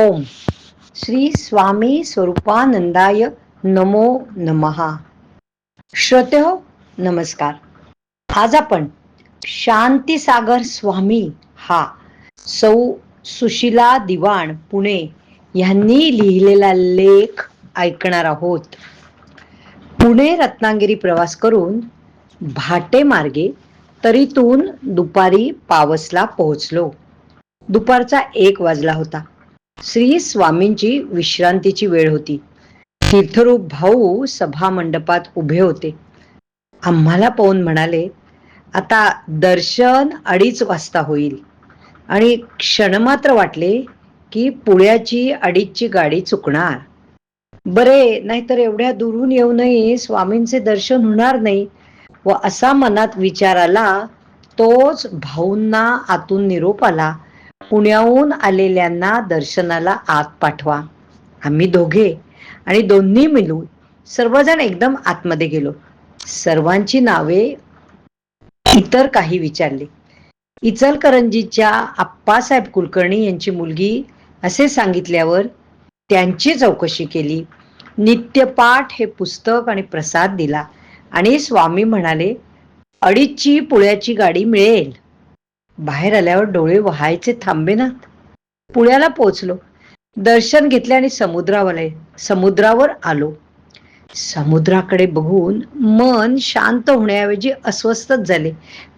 ओम। श्री स्वामी स्वरूपानंदाय नमो नमहा श्रोते हो नमस्कार। आज आपण शांतीसागर स्वामी हा सौ सुशिला दिवाण पुणे यांनी लिहिलेला लेख ऐकणार आहोत. पुणे रत्नागिरी प्रवास करून भाटे मार्गे तरीतून दुपारी पावसला पोहोचलो. दुपारचा एक वाजला होता. श्री स्वामींची विश्रांतीची वेळ होती. तीर्थरूप भाऊ सभा मंडपात उभे होते. आम्हाला पाहून म्हणाले आता दर्शन अडीच वाजता होईल. आणि क्षणमात्र वाटले की पुण्याची अडीचची गाडी चुकणार. बरे नाहीतर एवढ्या दुरून येऊनही स्वामींचे दर्शन होणार नाही. व असा मनात विचार आला तोच भाऊंना आतून निरोप आला. पुण्याहून आलेल्यांना दर्शनाला आत पाठवा. आम्ही दोघे आणि दोन्ही मिळून सर्वजण एकदम आतमध्ये गेलो. सर्वांची नावे इतर काही विचारले. इचलकरंजीच्या आप्पासाहेब कुलकर्णी यांची मुलगी असे सांगितल्यावर त्यांची चौकशी केली. नित्यपाठ हे पुस्तक आणि प्रसाद दिला आणि स्वामी म्हणाले अडीचची पुळ्याची गाडी मिळेल. बाहेर आल्यावर डोळे व्हायचे थांबे ना. पुण्याला पोचलो दर्शन घेतले आणि समुद्रावर समुद्रावर आलो. समुद्राकडे बघून मन शांत होण्याऐवजी अस्वस्थच झाले.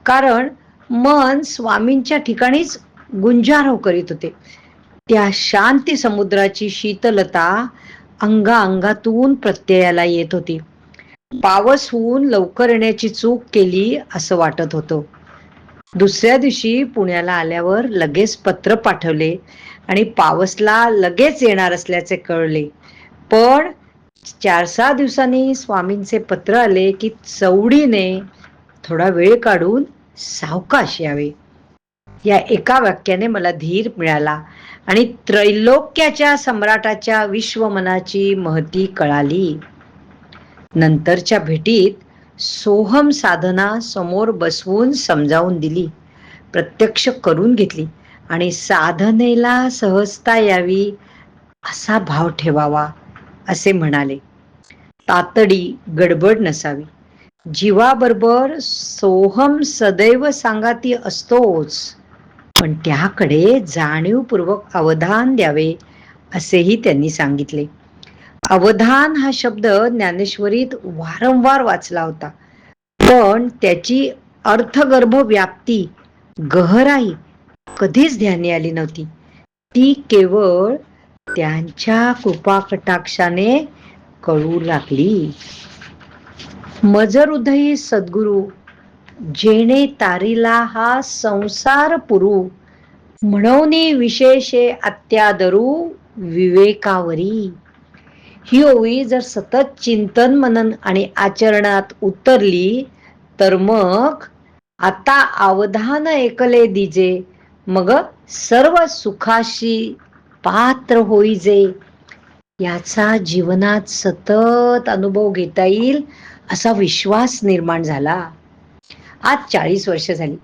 कारण मन स्वामींच्या ठिकाणीच गुंजारव करीत होते. त्या शांती समुद्राची शीतलता अंगा अंगातून प्रत्ययाला येत होती. पावस होऊन लवकर येण्याची चूक केली असं वाटत होतं. दुसऱ्या दिवशी पुण्याला आल्यावर लगेच पत्र पाठवले आणि पावसला लगेच येणार असल्याचे कळले. पण चार सहा दिवसांनी स्वामींचे पत्र आले की चवडीने थोडा वेळ काढून सावकाश यावे. या एका वाक्याने मला धीर मिळाला आणि त्रैलोक्याच्या सम्राटाच्या विश्वमनाची महती कळाली. नंतरच्या भेटीत सोहम साधना समोर बसवून समजावून दिली. प्रत्यक्ष करून घेतली आणि साधनेला सहजता यावी असा भाव ठेवावा असे म्हणाले. तातडी गडबड नसावी. जीवाबरोबर सोहम सदैव सांगाती असतोच पण त्याकडे जाणीवपूर्वक अवधान द्यावे असेही त्यांनी सांगितले. अवधान हा शब्द ज्ञानेश्वरीत वारंवार वाचला होता. पण त्याची अर्थगर्भ व्याप्ती गहराई कधीच ध्यानी आली नव्हती. ती केवळ त्यांच्या कृपा कटाक्षाने कळू लागली. मजर उदयी सद्गुरु जेणे तारीला हा संसार पुरू म्हणून विशेषे अत्यादरू विवेकावरी. ही ओवी जर सतत चिंतन मनन आणि आचरणात उतरली तर मग आता अवधान एकले दिजे मग सर्व सुखाशी पात्र होईजे. याचा जीवनात सतत अनुभव घेता येईल असा विश्वास निर्माण झाला. आज चाळीस वर्ष झाली.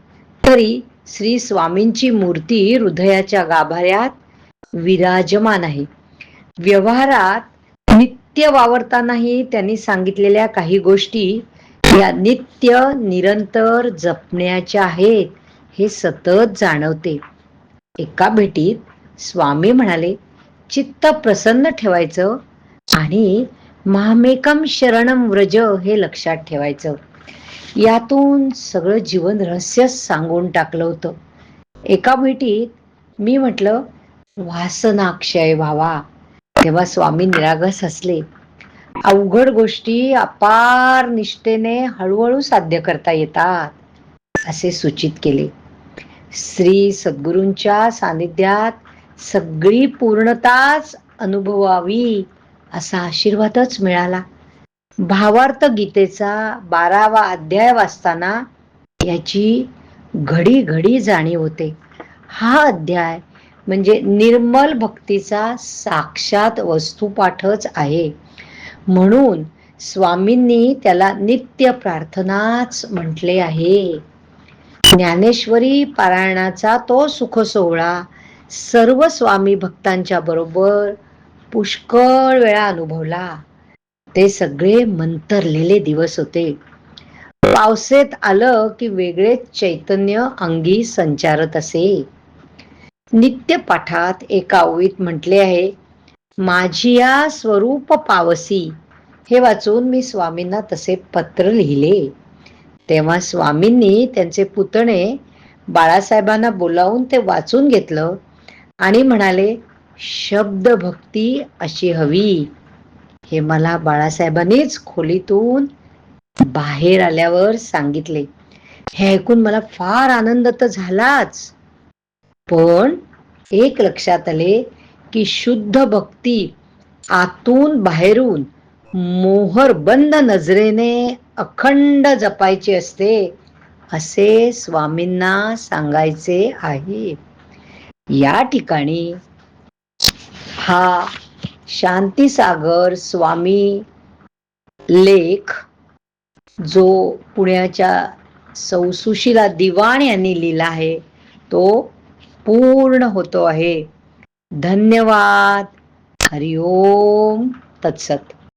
तरी श्री स्वामींची मूर्ती हृदयाच्या गाभाऱ्यात विराजमान आहे. व्यवहारात नित्य वावरतानाही त्यांनी सांगितलेल्या काही गोष्टी या नित्य निरंतर जपण्याच्या आहेत हे सतत जाणवते. एका भेटीत स्वामी म्हणाले चित्त प्रसन्न ठेवायचं आणि महामेकम शरणम व्रज हे लक्षात ठेवायचं. यातून सगळं जीवन रहस्य सांगून टाकलं होतं. एका भेटीत मी म्हटलं वासनाक्षय व्हावा. तेव्हा स्वामी निरागस असले. अवघड गोष्टी अपार निष्ठेने हळूहळू साध्य करता येतात असे सूचित केले. श्री सद्गुरूंच्या सानिध्यात सगळी पूर्णताच अनुभवावी असा आशीर्वादच मिळाला. भावार्थ गीतेचा बारावा अध्याय वाचताना याची घडी घडी जाणीव होते. हा अध्याय म्हणजे निर्मल भक्तीचा साक्षात वस्तुपाठच आहे. म्हणून स्वामींनी त्याला नित्य प्रार्थनाच म्हटले आहे. ज्ञानेश्वरी पारायणाचा तो सुख सोहळा सर्व स्वामी भक्तांच्या बरोबर पुष्कळ वेळा अनुभवला. ते सगळे मंतरलेले दिवस होते. पावसेत आलं की वेगळेच चैतन्य अंगी संचारत असे. नित्य पाठात एका ओळीत म्हटले आहे माझी या स्वरूप पावसी. हे वाचून मी स्वामींना तसे पत्र लिहिले. तेव्हा स्वामींनी त्यांचे पुतणे बाळासाहेबांना बोलावून ते वाचून घेतलं आणि म्हणाले शब्द भक्ती अशी हवी. हे मला बाळासाहेबांनीच खोलीतून बाहेर आल्यावर सांगितले. हे ऐकून मला फार आनंद तर झालाच. पण एक लक्षात आले की शुद्ध भक्ती आतून बाहेरून मोहर बंद नजरेने अखंड जपायची असते असे स्वामींना सांगायचे आहे. या ठिकाणी हा शांतीसागर स्वामी लेख जो पुण्याच्या सौसुशीला दिवाण यांनी लिहिला आहे तो पूर्ण होतो आहे. धन्यवाद. हरिओम. तत्सत.